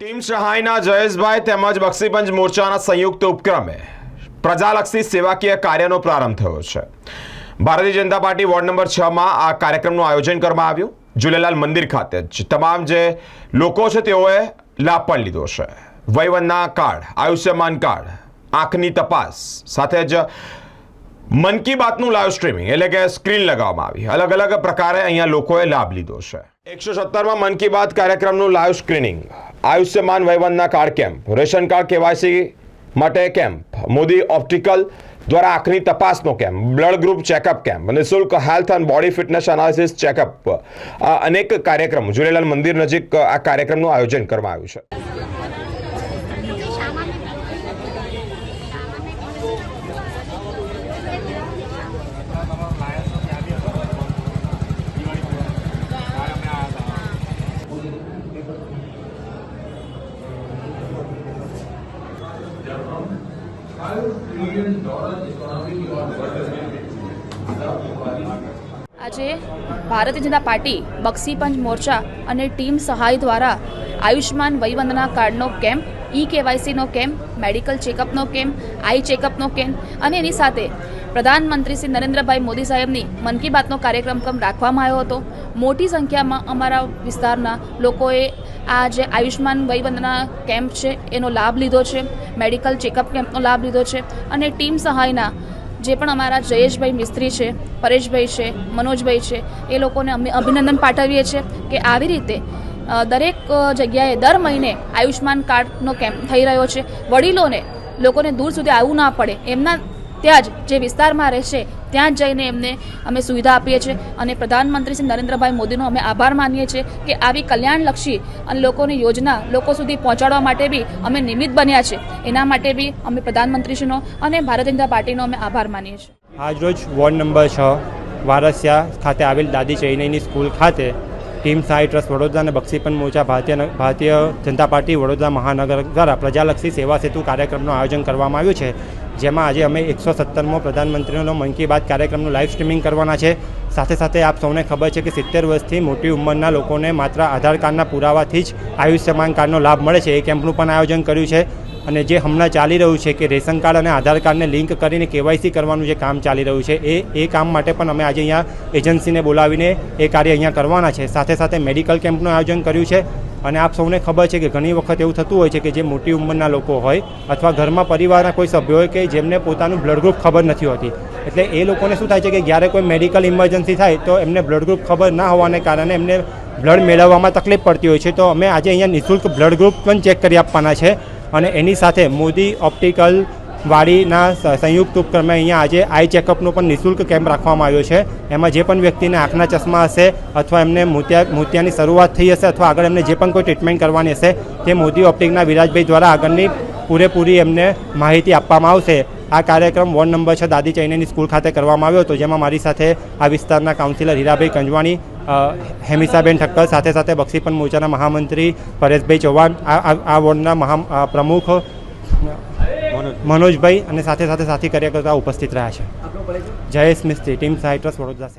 Team સહાયના જયેશભાઈ તેમજ બક્ષીપંચ મોરચાના સંયુક્ત ઉપક્રમે પ્રજાલક્ષી સેવાકીય કાર્યનો પ્રારંભ થયો છે. Bharatiya Janata party ward number છમાં આ કાર્યક્રમનું આયોજન કરવામાં આવ્યું. જુલેલાલ મંદિર ખાતે જ તમામ જે લોકો છે તેઓએ લાભ પણ લીધો છે. વયવંદના કાર્ડ, આયુષ્યમાન કાર્ડ, આંખની તપાસ, સાથે જ મન કી બાતનું લાઈવ સ્ટ્રીમિંગ એટલે કે સ્ક્રીન લગાવવામાં આવી. અલગ અલગ પ્રકારે અહીંયા લોકોએ લાભ લીધો છે. એકસો સત્તરમાં મન કી બાત કાર્યક્રમનું live screening Ayushman Vayvandana card camp ration card, KYC માટે કેમ્પ મોદી ઓપ્ટિકલ દ્વારા આંખની તપાસનો camp blood group checkup camp નિઃશુલ્ક હેલ્થ અને બોડી ફિટનેસ એનાલિસિસ ચેકઅપ અનેક કાર્યક્રમો, ઝુલેલાલ મંદિર નજીક આ કાર્યક્રમનું આયોજન કરવામાં આવ્યું છે. આજે ભારતીય જનતા પાર્ટી બક્ષીપંચ મોરચા અને ટીમ સહાય દ્વારા આયુષ્માન વયવંદના કાર્ડનો કેમ્પ ઈ કેવાયસીનો કેમ્પ, મેડિકલ ચેકઅપનો કેમ્પ, આઈ ચેકઅપનો કેમ્પ અને એની સાથે પ્રધાનમંત્રી શ્રી નરેન્દ્રભાઈ મોદી સાહેબની મન કી બાતનો કાર્યક્રમ ક્રમ રાખવામાં આવ્યો હતો. મોટી સંખ્યામાં અમારા વિસ્તારના લોકોએ આ જે આયુષ્માન વયવંદના કેમ્પ છે, એનો લાભ લીધો છે. મેડિકલ ચેકઅપ કેમ્પનો લાભ લીધો છે. અને ટીમ સહાયના જે પણ અમારા જયેશભાઈ મિસ્ત્રી છે, પરેશભાઈ છે, મનોજભાઈ છે, એ લોકોને અમે અભિનંદન પાઠવીએ છીએ કે આવી રીતે દરેક જગ્યાએ દર મહિને આયુષ્માન કાર્ડનો કેમ્પ થઈ રહ્યો છે. વડીલોને, લોકોને દૂર સુધી આવવું ના પડે. એમના ત્યાં જ જે વિસ્તારમાં રહેશે, ત્યાં જ જઈને એમને અમે સુવિધા આપીએ છીએ. અને પ્રધાનમંત્રી શ્રી નરેન્દ્રભાઈ મોદીનો અમે આભાર માનીએ છીએ કે આવી કલ્યાણલક્ષી અને લોકોની યોજના લોકો સુધી પહોંચાડવા માટે બી અમે નિમિત્ત બન્યા છે. એના માટે બી અમે પ્રધાનમંત્રીશ્રીનો અને ભારતીય જનતા પાર્ટીનો અમે આભાર માનીએ છીએ. આજરોજ વોર્ડ નંબર છ, વારસિયા ખાતે આવેલ દાદી ચૈનઈની સ્કૂલ ખાતે ટીમ સાઈ ટ્રસ્ટ વડોદરા અને બક્ષીપન મોરચા ભારતીય ભારતીય જનતા પાર્ટી વડોદરા મહાનગર દ્વારા પ્રજાલક્ષી સેવા સેતુ કાર્યક્રમનું આયોજન કરવામાં આવ્યું છે. જેમાં આજે અમે એકસો સત્તરમો પ્રધાનમંત્રીનો મન કી બાત કાર્યક્રમનું લાઈવ સ્ટ્રીમિંગ કરવાના છે. સાથે સાથે આપ સૌને ખબર છે કે સિત્તેર વર્ષથી મોટી ઉંમરના લોકોને માત્ર આધાર કાર્ડના પુરાવાથી જ આયુષ્યમાન કાર્ડનો લાભ મળે છે. એ કેમ્પનું પણ આયોજન કર્યું છે. અને જે હમણાં ચાલી રહ્યું છે કે રેશન કાર્ડ અને આધાર કાર્ડને લિંક કરીને કેવાયસી કરવાનું જે કામ ચાલી રહ્યું છે, એ એ કામ માટે પણ અમે આજે અહીંયા એજન્સીને બોલાવીને એ કાર્ય અહીંયા કરવાના છે. સાથે સાથે મેડિકલ કેમ્પનું આયોજન કર્યું છે અને આપ સૌને ખબર છે કે ઘણી વખત એવું થતું હોય છે કે જે મોટી ઉંમરના લોકો હોય અથવા ઘરમાં પરિવારના કોઈ સભ્યો હોય કે જેમને પોતાનું બ્લડ ગ્રુપ ખબર નથી હોતી. એટલે એ લોકોને શું થાય છે કે જ્યારે કોઈ મેડિકલ ઇમરજન્સી થાય તો એમને બ્લડ ગ્રુપ ખબર ના હોવાને કારણે એમને બ્લડ મેળવવામાં તકલીફ પડતી હોય છે. તો અમે આજે અહીંયા નિઃશુલ્ક બ્લડ ગ્રુપ પણ ચેક કરી આપવાના છે. અને એની સાથે મોદી ઓપ્ટિકલ વાડીના સંયુક્ત ઉપક્રમે અહીંયા આજે આઈ ચેકઅપનો પણ નિઃશુલ્ક કેમ્પ રાખવામાં આવ્યો છે. એમાં જે પણ વ્યક્તિને આંખના ચશ્મા હશે અથવા એમને મોતિયા, મોતિયાની શરૂઆત થઈ હશે અથવા આગળ એમને જે પણ કોઈ ટ્રીટમેન્ટ કરવાની હશે, તે મોદી ઓપ્ટિકના વિરાજભાઈ દ્વારા આગળની પૂરેપૂરી એમને માહિતી આપવામાં આવશે. આ કાર્યક્રમ વોર્ડ નંબર છ દાદી ચૈનીની સ્કૂલ ખાતે કરવામાં આવ્યો હતો, જેમાં મારી સાથે આ વિસ્તારના કાઉન્સિલર હીરાભાઈ કંજવાણી હેમિસાબેન ઠક્કર, સાથે સાથે બક્ષીપન મોરચાના મહામંત્રી પરેશભાઈ ચૌહાણ, આ વોર્ડના મહા પ્રમુખ મનોજભાઈ અને સાથે સાથે સાથી કાર્યકર્તા ઉપસ્થિત રહ્યા છે. Jayesh Mistry, team citrus Vadodara